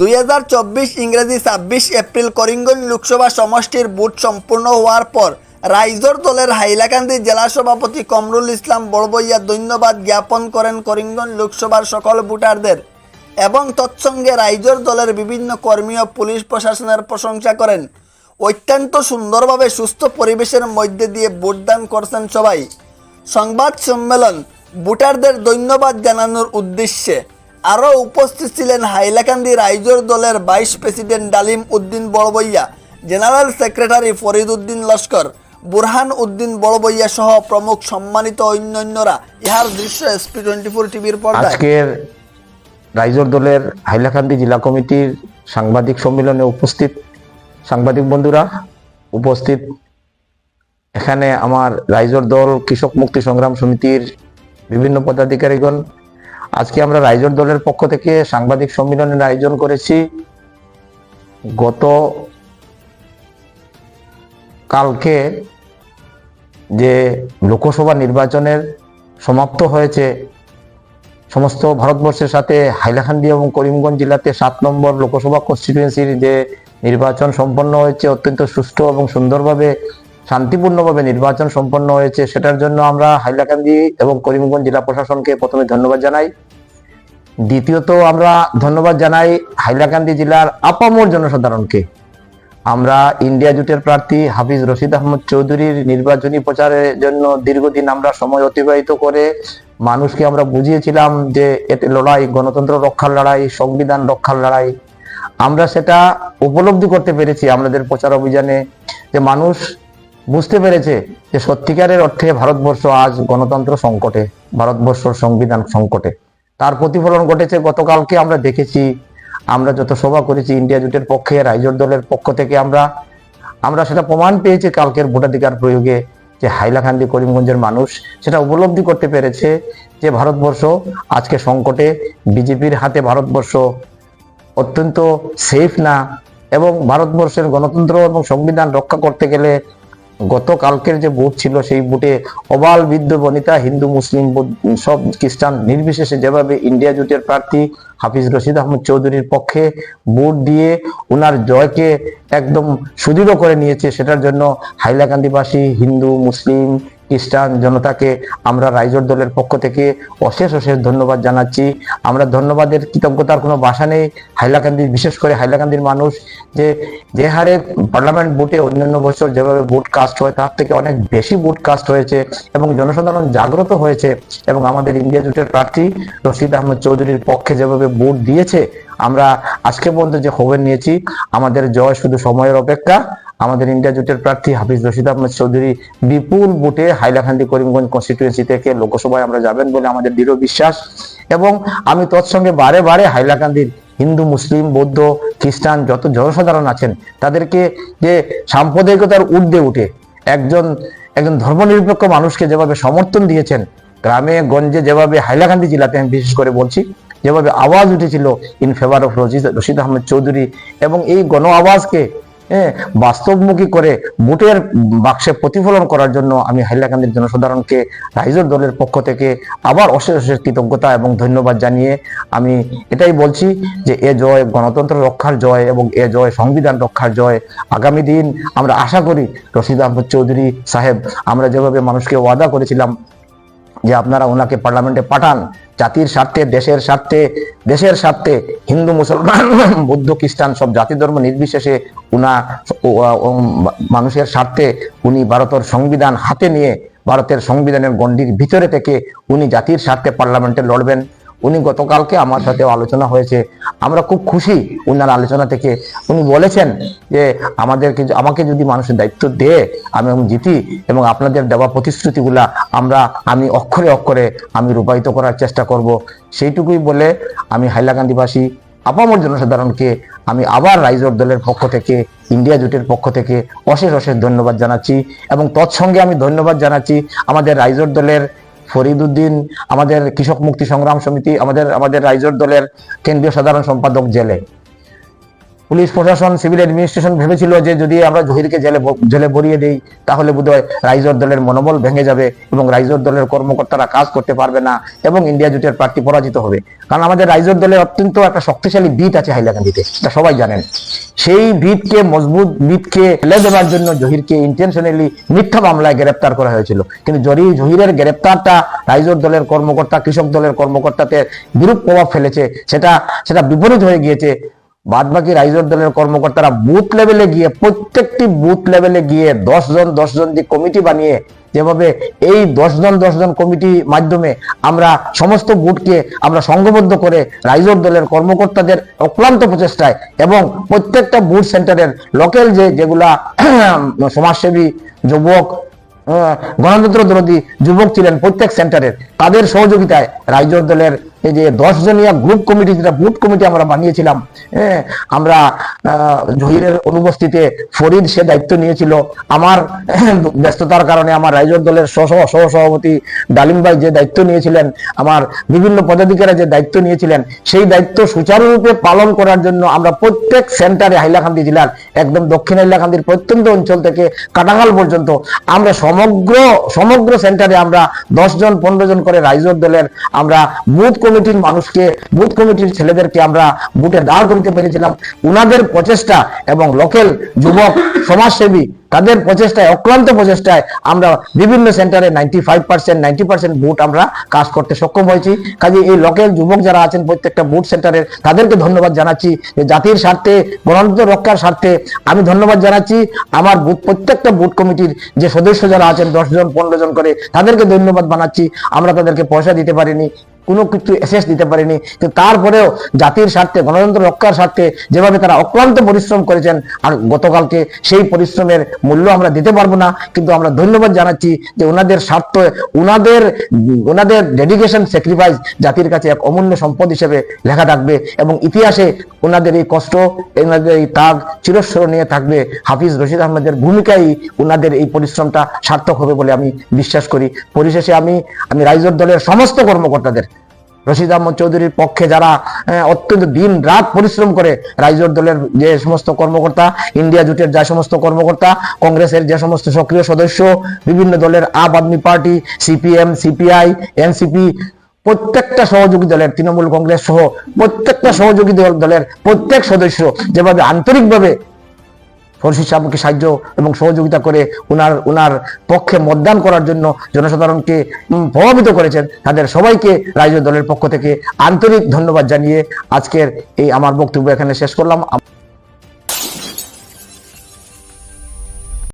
দুই হাজার চব্বিশ ইংরেজি ছাব্বিশ এপ্রিল করিমগঞ্জ লোকসভা সমষ্টির ভোট সম্পূর্ণ হওয়ার পর রাইজর দলের হাইলাকান্দি জেলা সভাপতি কমরুল ইসলাম বড়বইয়া ধন্যবাদ জ্ঞাপন করেন করিমগঞ্জ লোকসভার সকল ভোটারদের এবং তৎসঙ্গে রাইজর দলের বিভিন্ন কর্মী ও পুলিশ প্রশাসনের প্রশংসা করেন। অত্যন্ত সুন্দরভাবে সুস্থ পরিবেশের মধ্যে দিয়ে ভোটদান করছেন সবাই। সংবাদ সম্মেলন, ভোটারদের ধন্যবাদ জানানোর উদ্দেশ্যে। আরও উপস্থিত ছিলেন হাইলাকান্দি রাইজর দলের ভাইস প্রেসিডেন্ট ডালিম উদ্দিন বড়বইয়া, জেনারেল সেক্রেটারি ফরিদ উদ্দিন লস্কর, বুরহান উদ্দিন বড়বইয়া সহ প্রমুখ সম্মানিত অন্যান্যরা ইহার দৃশ্য এসপি টোয়েন্টি ফোর টিভির পর্দায়। আজকের রাইজর দলের হাইলাকান্দি জেলা কমিটির সাংবাদিক সম্মেলনে উপস্থিত সাংবাদিক বন্ধুরা, উপস্থিত এখানে আমার রাইজর দল কৃষক মুক্তি সংগ্রাম সমিতির বিভিন্ন পদাধিকারীগণ আজকে আমরা রাইজর দলের পক্ষ থেকে সাংবাদিক সম্মেলনের আয়োজন করেছি। গত কালকে যে লোকসভা নির্বাচনের সমাপ্ত হয়েছে, সমস্ত ভারতবর্ষের সাথে হাইলাকান্দি এবং করিমগঞ্জ জেলাতে সাত নম্বর লোকসভা কনস্টিটুয়েন্সির যে নির্বাচন সম্পন্ন হয়েছে অত্যন্ত সুষ্ঠু এবং সুন্দরভাবে, শান্তিপূর্ণভাবে নির্বাচন সম্পন্ন হয়েছে, সেটার জন্য আমরা হাইলাকান্দি এবং করিমগঞ্জ জেলা প্রশাসনকে প্রথমে ধন্যবাদ জানাই। দ্বিতীয়ত আমরা ধন্যবাদ জানাই হাইলাকান্দি জেলার আপামর জনসাধারণকে। আমরা ইন্ডিয়া জোটের প্রার্থী হাফিজ রশিদ আহমদ চৌধুরীর নির্বাচনী প্রচারের জন্য দীর্ঘদিন আমরা সময় অতিবাহিত করে মানুষকে আমরা বুঝিয়েছিলাম যে এতে লড়াই, গণতন্ত্র রক্ষার লড়াই, সংবিধান রক্ষার লড়াই। আমরা সেটা উপলব্ধি করতে পেরেছি আমাদের প্রচার অভিযানে যে মানুষ বুঝতে পেরেছে যে সত্যিকারের অর্থে ভারতবর্ষ আজ গণতন্ত্র সংকটে ভারতবর্ষ সংবিধান সংকটে। তার প্রতিফলন ঘটেছে। গতকালকে আমরা দেখেছি, আমরা যত সভা করেছি ইন্ডিয়া জোটের পক্ষে রাইজর দলের পক্ষ থেকে আমরা আমরা সেটা প্রমাণ পেয়েছি কালকের ভোটাধিকার প্রয়োগে যে হাইলাকান্দি, করিমগঞ্জের মানুষ সেটা উপলব্ধি করতে পেরেছে যে ভারতবর্ষ আজকে সংকটে, বিজেপির হাতে ভারতবর্ষ অত্যন্ত সেফ না, এবং ভারতবর্ষের গণতন্ত্র এবং সংবিধান রক্ষা করতে গেলে গতকালকের যে ভোট ছিল, সেই ভোটে অবাল বৃদ্ধ বনিতা, হিন্দু, মুসলিম সব খ্রিস্টান নির্বিশেষে যেভাবে ইন্ডিয়া জোটের প্রার্থী হাফিজ রশিদ আহমদ চৌধুরীর পক্ষে ভোট দিয়ে ওনার জয়কে একদম সুদৃঢ় করে নিয়েছে, সেটার জন্য হাইলাকান্দিবাসী হিন্দু, মুসলিম খ্রিস্টান জনতাকে আমরা রাইজর দলের পক্ষ থেকে অশেষ অশেষ ধন্যবাদ জানাচ্ছি। আমরা ধন্যবাদের কৃতজ্ঞতার কোনো বাসা নেই। হাইলাকান্দি বিশেষ করে হাইলাকান্দির মানুষ যে যে হারে পার্লামেন্ট ভোটে অন্যান্য বছর যেভাবে ভোট কাস্ট হয়, তার থেকে অনেক বেশি ভোট কাস্ট হয়েছে এবং জনসাধারণ জাগ্রত হয়েছে এবং আমাদের ইন্ডিয়া জোটের প্রার্থী রশিদ আহমদ চৌধুরীর পক্ষে যেভাবে ভোট দিয়েছে আমরা আজকে পর্যন্ত যে খবর নিয়েছি, আমাদের জয় শুধু সময়ের অপেক্ষা। আমাদের ইন্ডিয়া জোটের প্রার্থী হাফিজ রশিদ আহমদ চৌধুরী বিপুল ভোটে হাইলাকান্দি করিমগঞ্জ কনস্টিটুয়েন্সি থেকে লোকসভায় আমরা যাবেন বলে আমাদের দৃঢ় বিশ্বাস। এবং আমি তৎসঙ্গে বারে বারে হাইলাকান্দির হিন্দু, মুসলিম, বৌদ্ধ, খ্রিস্টান যত জনসাধারণ আছেন, তাদেরকে যে সাম্প্রদায়িকতার ঊর্ধ্বে উঠে একজন একজন ধর্মনিরপেক্ষ মানুষকে যেভাবে সমর্থন দিয়েছেন, গ্রামে, গঞ্জে যেভাবে হাইলাকান্দি জেলাতে আমি বিশেষ করে বলছি যেভাবে আওয়াজ উঠেছিল in favour of Rashid Rashid Ahmed Chowdhury এবং এই গণ আওয়াজকে হ্যাঁ, বাস্তবমুখী করে ভোটের বাক্সে প্রতিফলন করার জন্য আমি হাইলাকান্দির জনসাধারণকে রাইজর দলের পক্ষ থেকে আবার অশেষ অশেষ কৃতজ্ঞতা এবং ধন্যবাদ জানিয়ে আমি এটাই বলছি যে এ জয় গণতন্ত্র রক্ষার জয় এবং এ জয় সংবিধান রক্ষার জয়। আগামী দিন আমরা আশা করি রশিদ আহমদ চৌধুরী সাহেব আমরা যেভাবে মানুষকে ওয়াদা করেছিলাম যে আপনারা ওনাকে পার্লামেন্টে পাঠান, জাতির স্বার্থে, দেশের স্বার্থে দেশের স্বার্থে, হিন্দু, মুসলমান, বৌদ্ধ, খ্রিস্টান, সব জাতি ধর্ম নির্বিশেষে উনা মানুষের স্বার্থে উনি ভারতের সংবিধান হাতে নিয়ে, ভারতের সংবিধানের গণ্ডির ভিতরে থেকে উনি জাতির স্বার্থে পার্লামেন্টে লড়বেন। উনি গতকালকে আমার সাথে আলোচনা হয়েছে। আমরা খুব খুশি উনার আলোচনা থেকে। উনি বলেছেন যে, আমাদেরকে আমাকে যদি মানুষের দায়িত্ব দেয়, আমি জিতি এবং আপনাদের দেওয়া প্রতিশ্রুতিগুলা আমরা, আমি অক্ষরে অক্ষরে আমি রূপায়িত করার চেষ্টা করব। সেইটুকুই বলে আমি হাইলাকান্দিবাসী, আপামর জনসাধারণকে আমি আবার রাইজর দলের পক্ষ থেকে, ইন্ডিয়া জোটের পক্ষ থেকে অশেষ অশেষ ধন্যবাদ জানাচ্ছি এবং তৎসঙ্গে আমি ধন্যবাদ জানাচ্ছি আমাদের রাইজর দলের ফরিদ উদ্দিন আমাদের কৃষক মুক্তি সংগ্রাম সমিতি, আমাদের আমাদের রাইজর দলের কেন্দ্রীয় সাধারণ সম্পাদক জেলে। পুলিশ প্রশাসন, সিভিল অ্যাডমিনিস্ট্রেশন ভেবেছিল যে যদি আমরা জহিরকে জেলে জেলে ভরিয়ে দেই, তাহলে বোধহয় রাইজর দলের মনোবল ভেঙে যাবে এবং রাইজর দলের কর্মকর্তারা কাজ করতে পারবে না এবং ইন্ডিয়া জোটের প্রার্থী পরাজিত হবে। কারণ আমাদের রাইজর দলের অত্যন্ত একটা শক্তিশালী বিট আছে হাইলাকান্দিতে এটা সবাই জানেন। সেই বিটকে মজবুত বিটকে ফেলে দেওয়ার জন্য জহিরকে ইন্টেনশনালি মিথ্যা মামলায় গ্রেপ্তার করা হয়েছিল। কিন্তু জরি, জহিরের গ্রেপ্তারটা রাইজর দলের কর্মকর্তা, কৃষক দলের কর্মকর্তাতে বিরূপ প্রভাব ফেলেছে। সেটা সেটা বিপরীত হয়ে গিয়েছে। বাদ বাকি রাইজর দলের কর্মকর্তারা বুথ লেভেলে গিয়ে, প্রত্যেকটি বুথ লেভেলে গিয়ে দশ জন দশ জন যে কমিটি বানিয়ে যেভাবে এই দশ জন দশ জন কমিটি মাধ্যমে আমরা সমস্ত বুথকে আমরা সংঘবদ্ধ করে রাইজর দলের কর্মকর্তাদের অক্লান্ত প্রচেষ্টায় এবং প্রত্যেকটা বুথ সেন্টারের লোকাল যে যেগুলা সমাজসেবী যুবক গণতন্ত্র বিরোধী যুবক ছিলেন প্রত্যেক সেন্টারের, তাদের সহযোগিতায় রাইজর দলের এই যে দশ জনিয়া গ্রুপ কমিটি যেটা বুথ কমিটি আমরা বানিয়েছিলাম হ্যাঁ, আমরা জহিরের অনুপস্থিতিতে ফরিদ সে দায়িত্ব নিয়েছিল। আমার ব্যস্ততার কারণে আমার রাইজর দলের সহ সহ সভাপতি ডালিম ভাই যে দায়িত্ব নিয়েছিলেন আমার বিভিন্ন পদাধিকারীরা যে দায়িত্ব নিয়েছিলেন সেই দায়িত্ব সুচারুরূপে পালন করার জন্য আমরা প্রত্যেক সেন্টারে হাইলাকান্দি জেলার একদম দক্ষিণ হাইলাকান্দির প্রত্যন্ত অঞ্চল থেকে কাটাখাল পর্যন্ত আমরা সমগ্র সমগ্র সেন্টারে আমরা দশ জন পনেরো জন করে রাইজর দলের আমরা বুথ কমিটির মানুষকে, বুথ কমিটির ছেলেদেরকে আমরা বুথে দাঁড় করিতে পেরেছিলাম। উনাদের প্রচেষ্টা এবং লোকাল যুবক, সমাজসেবী, তাদের প্রচেষ্টায়, অক্লান্ত প্রচেষ্টায় আমরা বিভিন্ন সেন্টারে ninety five percent ninety percent booth আমরা কাজ করতে সক্ষম হয়েছি। কাজে এই লোকাল যুবক যারা আছেন প্রত্যেকটা বুথ সেন্টারের তাদেরকে ধন্যবাদ জানাচ্ছি যে জাতির স্বার্থে গণতন্ত্র রক্ষার স্বার্থে আমি ধন্যবাদ জানাচ্ছি। আমার বুথ, প্রত্যেকটা বুথ কমিটির যে সদস্য যারা আছেন, দশ জন, পনেরো জন করে, তাদেরকে ধন্যবাদ জানাচ্ছি আমরা তাদেরকে পয়সা দিতে পারিনি। কোনো কিছু এসেস দিতে পারেনি। কিন্তু তারপরেও জাতির স্বার্থে, গণতন্ত্র রক্ষার স্বার্থে যেভাবে তারা অক্লান্ত পরিশ্রম করেছেন, আর গতকালকে সেই পরিশ্রমের মূল্য আমরা দিতে পারব না, কিন্তু আমরা ধন্যবাদ জানাচ্ছি যে ওনাদের স্বার্থ ওনাদের ওনাদের ডেডিকেশন স্যাক্রিফাইস জাতির কাছে এক অমূল্য সম্পদ হিসেবে লেখা থাকবে এবং ইতিহাসে ওনাদের এই কষ্ট ওনাদের এই তাগ চিরস্মরণীয় থাকবে। হাফিজ রশিদ আহমেদের ভূমিকাই ওনাদের এই পরিশ্রমটা সার্থক হবে বলে আমি বিশ্বাস করি। পরিশেষে আমি আমি রাইজর দলের সমস্ত কর্মকর্তাদের রশিদ আহমদ চৌধুরীর পক্ষে যারা অত্যন্ত দিন রাত পরিশ্রম করে রাইজর দলের যে সমস্ত কর্মকর্তা, ইন্ডিয়া জোটের যে সমস্ত কর্মকর্তা, কংগ্রেসের যে সমস্ত সক্রিয় সদস্য, বিভিন্ন দলের Aam Aadmi party, CPM, CPI, NCP, প্রত্যেকটা সহযোগী দলের, তৃণমূল কংগ্রেস সহ প্রত্যেকটা সহযোগী দলের প্রত্যেক সদস্য যেভাবে আন্তরিকভাবে ফরসি সাহেবকে সাহায্য এবং সহযোগিতা করে ওনার ওনার পক্ষে মতদান করার জন্য জনসাধারণকে প্রভাবিত করেছেন। তাদের সবাইকে রাজ্য দলের পক্ষ থেকে আন্তরিক ধন্যবাদ জানিয়ে আজকের এই আমার বক্তব্য এখানে শেষ করলাম।